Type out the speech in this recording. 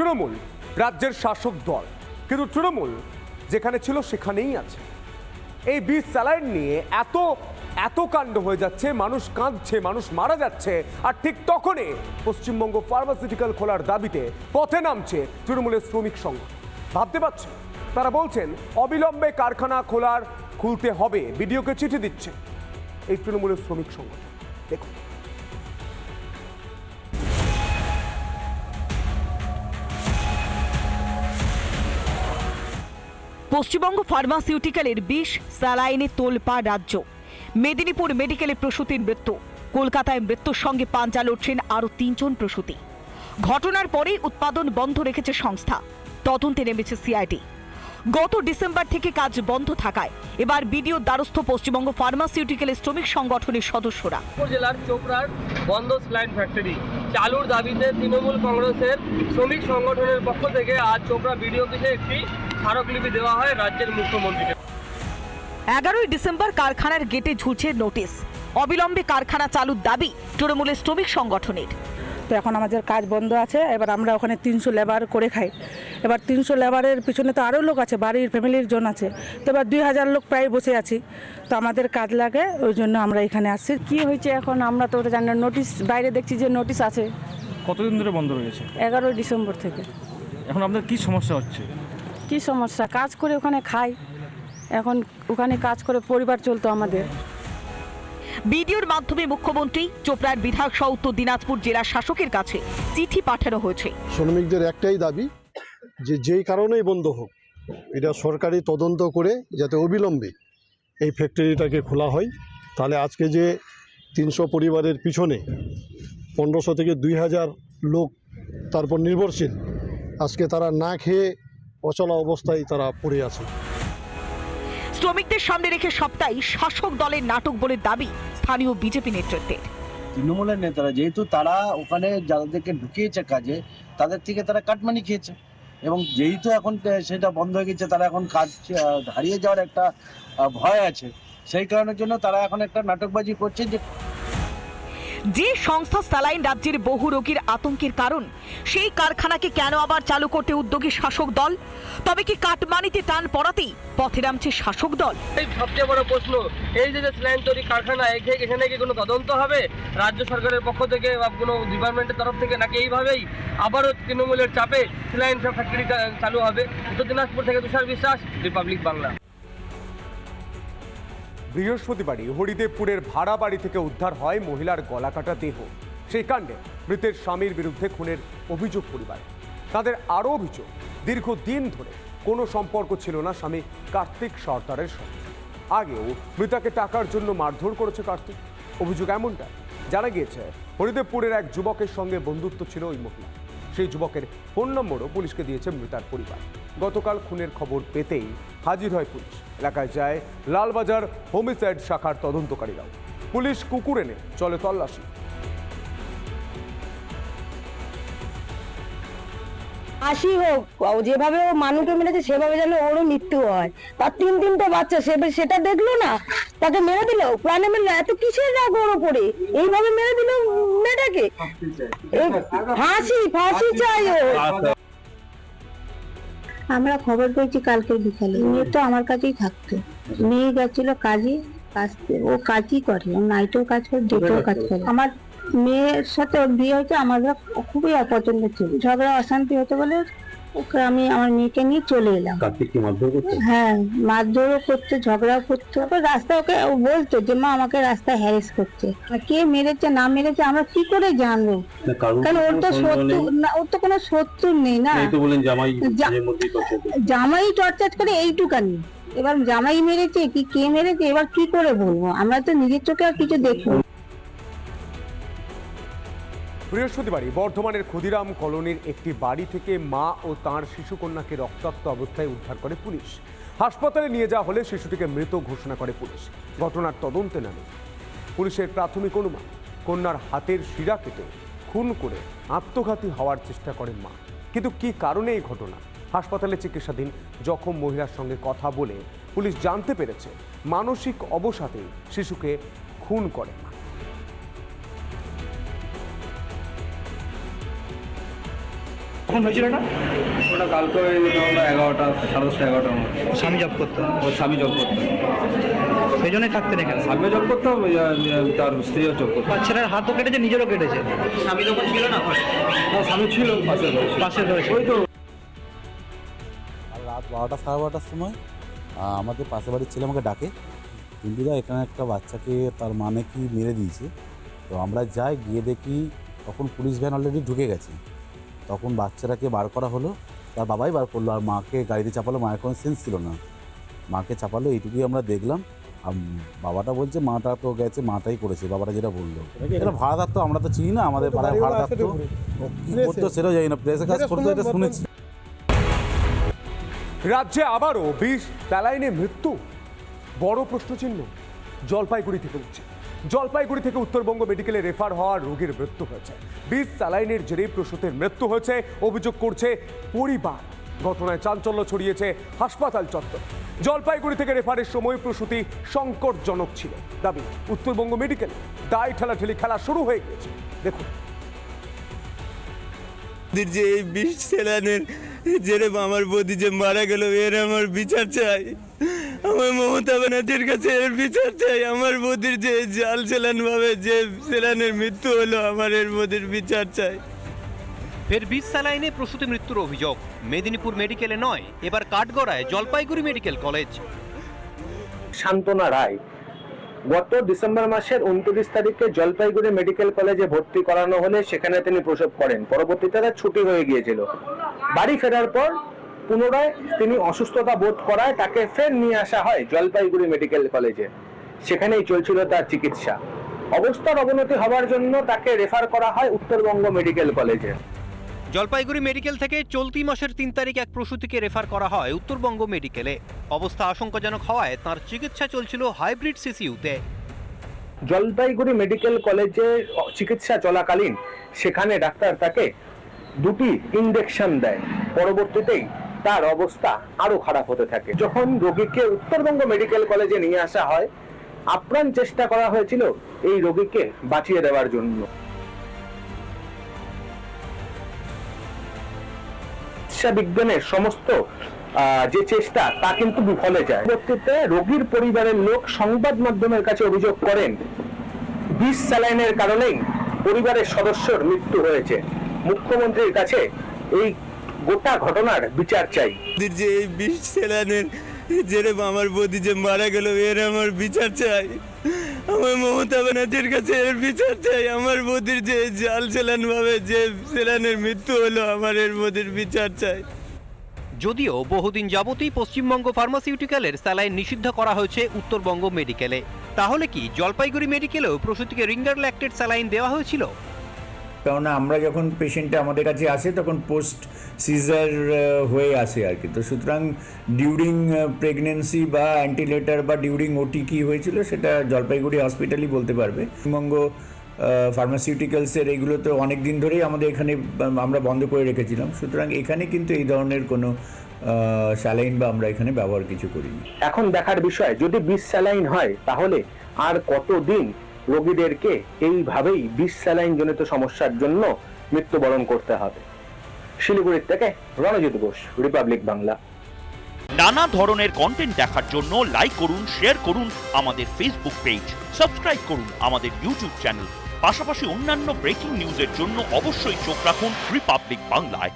তৃণমূল, রাজ্যের শাসক দল। কিন্তু তৃণমূল যেখানে ছিল সেখানেই আছে। এই বিষ স্যালাইন নিয়ে এত এত কাণ্ড হয়ে যাচ্ছে, মানুষ কাঁদছে, মানুষ মারা যাচ্ছে, আর ঠিক তখনই পশ্চিমবঙ্গ ফার্মাসিউটিক্যাল খোলার দাবিতে পথে নামছে তৃণমূলের শ্রমিক সংঘ। ভাবতে পারছেন তারা বলছেন, অবিলম্বে কারখানা খোলার খুলতে হবে, বিডিওকে চিঠি দিচ্ছে এই তৃণমূলের শ্রমিক সংঘ দেখুন। পশ্চিমবঙ্গ ফার্মাসিউটিক্যালের বিষ, স্যালাইনে তোলপাড় রাজ্য। মেদিনীপুর মেডিকেলে প্রসূতির মৃত্যু। কলকাতায় মৃত্যুর সঙ্গে পাঞ্জা লড়ছেন আরও তিনজন প্রসূতি। ঘটনার পরেই উৎপাদন বন্ধ রেখেছে সংস্থা। তদন্তে নেমেছে সিআইডি। গত ডিসেম্বর থেকে কাজ বন্ধ থাকায় এবার বিডিও দ্বারস্থ পশ্চিমবঙ্গ ফার্মাসিউটিক্যালের শ্রমিক সংগঠনের সদস্যরা। জেলার চোপড়ার বন্ধ স্লাইন ফ্যাক্টরি। চালুর দাবিতে তৃণমূল কংগ্রেসের শ্রমিক সংগঠনের পক্ষ থেকে আজ চোপড়া বিডিও অফিসে একটি স্মারকলিপি দেওয়া হয় রাজ্যের মুখ্যমন্ত্রীকে। এগারোই ডিসেম্বর কারখানার গেটে ঝুলছে নোটিশ। অবিলম্বে কারখানা চালুর দাবি তৃণমূলের শ্রমিক সংগঠনের। তো এখন আমাদের কাজ বন্ধ আছে এবার আমরা ওখানে তিনশো লেবার করে খাই। এবার তিনশো লেবারের পিছনে তো আরও লোক আছে বাড়ির ফ্যামিলির জন আছে। তো এবার দুই হাজার লোক প্রায় বসে আছি। তো আমাদের কাজ লাগে ওই জন্য আমরা এখানে আসছি। কি হয়েছে এখন? আমরা তো ওটা জানি না নোটিশ বাইরে দেখছি যে নোটিশ আছে। কতদিন ধরে বন্ধ রয়েছে এগারোই ডিসেম্বর থেকে। এখন আপনার কি সমস্যা হচ্ছে? কি সমস্যা? কাজ করে ওখানে খাই। এখন ওখানে কাজ করে পরিবার চলতো আমাদের। বিডিওর মাধ্যমে মুখ্যমন্ত্রী চোপড়ার বিধায়ক সহ উত্তর দিনাজপুর জেলা শাসকের কাছে চিঠি পাঠানো হয়েছে। শ্রমিকদের একটাই দাবি যে যেই কারণেই বন্ধ হোক, এটা সরকারি তদন্ত করে যাতে অবিলম্বে এই ফ্যাক্টরিটাকে খোলা হয়। তাহলে আজকে যে তিনশো পরিবারের পিছনে পনেরোশো থেকে দুই হাজার লোক তারপর নির্ভরশীল, আজকে তারা না খেয়ে অচলা অবস্থায় তারা পড়ে আছে। শ্রমিকদের সামনে রেখে সপ্তাহে শাসক দলের নাটক বলে দাবি স্থানীয় বিজেপি নেতৃত্বের। তৃণমূলের নেতারা, যেহেতু তারা ওখানে যাদেরকে ঢুকিয়েছে কাজে, তাদের থেকে তারা কাটমানি খেয়েছে। এবং যেহেতু এখন সেটা বন্ধ হয়ে গেছে, তারা এখন কাজ হারিয়ে যাওয়ার একটা ভয় আছে। সেই কারণের জন্য তারা এখন একটা নাটকবাজি করছে যে যে সংস্থা স্যালাইন রাজ্যের বহু রোগীর আতঙ্কের কারণ, সেই কারখানাকে কেন আবার চালু করতে উদ্যোগী শাসক দল? তবে কি কাটমানিতে টান পড়াতেই পথে নামছে শাসক দল? এই সবচেয়ে বড় প্রশ্ন, এই যে স্লাইন তৈরি কারখানা এখানে কি কোনো তদন্ত হবে? রাজ্য সরকারের পক্ষ থেকে বা কোনো ডিপার্টমেন্টের তরফ থেকে নাকি এইভাবেই আবারও তৃণমূলের চাপে স্লাইন ফ্যাক্টরি চালু হবে? উত্তর দিনাজপুর থেকে তুষার বিশ্বাস, রিপাবলিক বাংলা। বৃহস্পতিবারই হরিদেবপুরের ভাড়া বাড়ি থেকে উদ্ধার হয় মহিলার গলাকাটা দেহ। সেই কাণ্ডে মৃতের স্বামীর বিরুদ্ধে খুনের অভিযোগ পরিবার। তাদের আরও অভিযোগ, দীর্ঘদিন ধরে কোনো সম্পর্ক ছিল না স্বামী কার্তিক সর্দারের সঙ্গে। আগেও মৃতাকে টাকার জন্য মারধর করেছে কার্তিক। অভিযোগ এমনটা জানা গিয়েছে, হরিদেবপুরের এক যুবকের সঙ্গে বন্ধুত্ব ছিল ওই মহিলা সেই যুবকের ফোন নম্বরও পুলিশকে দিয়েছে মৃতার পরিবার। গতকাল খুনের খবর পেতেই হাজির হয় পুলিশ। এলাকায় যায় লালবাজার হোমিসাইড শাখার তদন্তকারীরাও। পুলিশ কুকুর এনে চলে তল্লাশি। আসি হোক যেভাবে ও মানুষকে মেরেছে সেভাবে যেন ওরও মৃত্যু হয়। তার তিন তিনটে বাচ্চা সে সেটা দেখল না তাকে মেরে দিল। প্রাণে মেরে এত কিসের রাগ ওর উপরে? এইভাবে মেরে দিল মেয়েটাকে? ফাঁসি ফাঁসি চাই ও আমরা খবর পেয়েছি কালকের বিকালে। মেয়ে তো আমার কাছেই থাকতো। মেয়ে গেছিল কাজে কাজতে। ও কাজই করে। ও নাইটেও কাজ করে ডেটেও কাজ করে। আমার মেয়ের সাথে ওর বিয়ে হয়েছে আমার খুবই অপছন্দ ছিল। ঝগড়া অশান্তি হতে বলে ওকে আমি আমার মেয়েকে নিয়ে চলে এলাম। হ্যাঁ মারধরও করতে ঝগড়াও করতে। তারপর রাস্তা ওকে ও বলতো যে মা আমাকে রাস্তায় হ্যারেস করছে কে মেরেছে না মেরেছে আমরা কি করে জানব? কারণ ওর তো শত্রু না ওর তো কোনো শত্রু নেই না। জা- জামাই টর্চার করে এইটুকানি। এবার জামাই মেরেছে কি কে মেরেছে এবার কি করে বলব? আমরা তো নিজের চোখে আর কিছু দেখব বৃহস্পতিবারই বর্ধমানের ক্ষুদিরাম কলোনির একটি বাড়ি থেকে মা ও তাঁর শিশুকন্যাকে রক্তাক্ত অবস্থায় উদ্ধার করে পুলিশ। হাসপাতালে নিয়ে যাওয়া হলে শিশুটিকে মৃত ঘোষণা করে পুলিশ। ঘটনার তদন্তে নামে। পুলিশের প্রাথমিক অনুমান, কন্যার হাতের শিরা কেটে খুন করে আত্মঘাতী হওয়ার চেষ্টা করেন মা। কিন্তু কি কারণে এই ঘটনা? হাসপাতালে চিকিৎসাধীন জখম মহিলার সঙ্গে কথা বলে পুলিশ জানতে পেরেছে, মানসিক অবসাদে শিশুকে খুন করেন কখন হয়েছিল না ওটা কালকে এগারোটা সাড়ে দশটা এগারোটার মধ্যে। স্বামী জব করতেন ওর স্বামী জব করতো। সেই জন্যই থাকতেন এখানে? স্বামীও জব করতো তার স্ত্রীও জব করতো। ছেলের হাতও কেটেছে নিজেরও কেটেছে? স্বামী যখন ছিল না স্বামী ছিল পাশে পাশে রয়েছে। ওই তো। আর রাত বারোটা সাড়ে বারোটার সময় আমাদের পাশের বাড়ির ছেলে আমাকে ডাকে হিন্দুরা এখানে একটা বাচ্চাকে তার মানে কি মেরে দিয়েছে। তো আমরা যাই গিয়ে দেখি তখন পুলিশ ভ্যান অলরেডি ঢুকে গেছে। তখন বাচ্চাটাকে বার করা হলো তার বাবাই বার করল আর মাকে গাড়িতে চাপালো মায়ের কোনো সেন্স ছিল না। মাকে চাপালো এইটুকুই আমরা দেখলাম। আর বাবাটা বলছে মাটা তো গেছে মাটাই করেছে। বাবাটা যেটা বলল। এটা ভাড়া থাকতো আমরা তো চিনি না আমাদের পাড়ায় ভাড়া থাকতো কি করতো সেটাও জানি না প্রেসের কাজ করতো এটা শুনেছি। রাজ্যে আবারও বিষ স্যালাইনে মৃত্যু। বড় প্রশ্নচিহ্ন জলপাইগুড়ি থেকে উঠছে জলপাইগুড়ি থেকে উত্তরবঙ্গ মেডিকেলে রেফার হওয়া রোগীর মৃত্যু হয়েছে। বিষ, স্যালাইনের জেরে প্রসূতির মৃত্যু হয়েছে, অভিযোগ করছে পরিবার। ঘটনায় চাঞ্চল্য ছড়িয়েছে হাসপাতাল চত্বর। জলপাইগুড়ি থেকে রেফারের সময় প্রসূতি সংকটজনক ছিল। দাবি, উত্তরবঙ্গ মেডিকেল দায় ঠেলাঠেলি খেলা শুরু হয়ে গেছে দেখুন। যে এই বিষ সেলানের জেরে আমার বৌদি যে মারা গেল, এর আমার বিচার চাই। আমার মমতা ব্যানার্জির কাছে এর বিচার চাই। আমার বৌদির যে জাল সেলান ভাবে যে সেলানের মৃত্যু হলো আমার এর বৌদির বিচার চাই। ফের বিষ স্যালাইনে প্রসূতি মৃত্যুর অভিযোগ। মেদিনীপুর মেডিকেলে নয় এবার কাঠগড়ায় জলপাইগুড়ি মেডিকেল কলেজ। শান্তনা রায় গত ডিসেম্বর মাসের উনত্রিশ তারিখে জলপাইগুড়ি মেডিকেল কলেজে ভর্তি করানো হলে সেখানে তিনি প্রসব করেন। পরবর্তীতে তার ছুটি হয়ে গিয়েছিল। বাড়ি ফেরার পর পুনরায় তিনি অসুস্থতা বোধ করায় তাকে ফের নিয়ে আসা হয় জলপাইগুড়ি মেডিকেল কলেজে। সেখানেই চলছিল তার চিকিৎসা। অবস্থার অবনতি হওয়ার জন্য তাকে রেফার করা হয় উত্তরবঙ্গ মেডিকেল কলেজে। জলপাইগুড়ি মেডিকেল থেকে চলতি মাসের তিন তারিখ এক প্রসূতিকে রেফার করা হয় উত্তরবঙ্গ মেডিকেলে। অবস্থা আশঙ্কাজনক হওয়ায় তার চিকিৎসা চলছিল হাইব্রিড সিসিউতে। জলপাইগুড়ি মেডিকেল কলেজে চিকিৎসা চলাকালীন সেখানে ডাক্তার তাকে দুটি ইনজেকশন দেয়। পরবর্তীতেই তার অবস্থা আরও খারাপ হতে থাকে। যখন রোগীকে উত্তরবঙ্গ মেডিকেল কলেজে নিয়ে আসা হয়, আপ্রাণ চেষ্টা করা হয়েছিল এই রোগীকে বাঁচিয়ে দেওয়ার জন্য। চিকিৎসা বিজ্ঞানের সমস্ত যে চেষ্টা, তা কিন্তু বিফলে যায়। পরবর্তীতে রোগীর পরিবারের লোক সংবাদ মাধ্যমের কাছে অভিযোগ করেন, বিষ স্যালাইনের কারণেই পরিবারের সদস্যর মৃত্যু হয়েছে। মুখ্যমন্ত্রীর কাছে এই গোটা ঘটনার বিচার চাই। যে এই বিষ সেলানের জেরে আমার বৌদি যে মারা গেল এর আমার বিচার চাই। আমার মমতা ব্যানার্জির কাছে এর বিচার চাই। আমার বৌদির যে জাল সেলান ভাবে যে সেলানের মৃত্যু হলো আমার এর বৌদির বিচার চাই। যদিও বহুদিন যাবতই পশ্চিমবঙ্গ ফার্মাসিউটিক্যালের স্যালাইন নিষিদ্ধ করা হয়েছে উত্তরবঙ্গ মেডিকেলে। তাহলে কি জলপাইগুড়ি মেডিকেলেও প্রসূতিকে রিঙ্গার ল্যাক্টেড স্যালাইন দেওয়া হয়েছিল? কেননা আমরা যখন পেশেন্টটা আমাদের কাছে আসে, তখন পোস্ট সিজার হয়ে আসে আর কি। তো সুতরাং ডিউরিং প্রেগনেন্সি বা অ্যান্টিলেটার বা ডিউরিং ওটি কী হয়েছিল, সেটা জলপাইগুড়ি হসপিটালই বলতে পারবে। পশ্চিমবঙ্গ ফার্মাসিউটিক্যালসের এইগুলো তো অনেক দিন ধরেই আমাদের এখানে আমরা বন্ধ করে রেখেছিলাম। সুতরাং এখানে কিন্তু এই ধরনের কোনো স্যালাইন বা আমরা এখানে ব্যবহার কিছু করিনি। এখন দেখার বিষয়, যদি বিষ স্যালাইন হয়, তাহলে আর কতদিন রোগীদেরকে এইভাবেই বিষ স্যালাইন জনিত সমস্যার জন্য মৃত্যুবরণ করতে হবে। শিলিগুড়ির থেকে রণজিৎ ঘোষ, রিপাবলিক বাংলা। নানা ধরনের কন্টেন্ট দেখার জন্য লাইক করুন শেয়ার করুন আমাদের ফেসবুক পেজ সাবস্ক্রাইব করুন আমাদের ইউটিউব চ্যানেল পাশাপাশি অন্যান্য ব্রেকিং নিউজের জন্য অবশ্যই চোখ রাখুন রিপাবলিক বাংলায়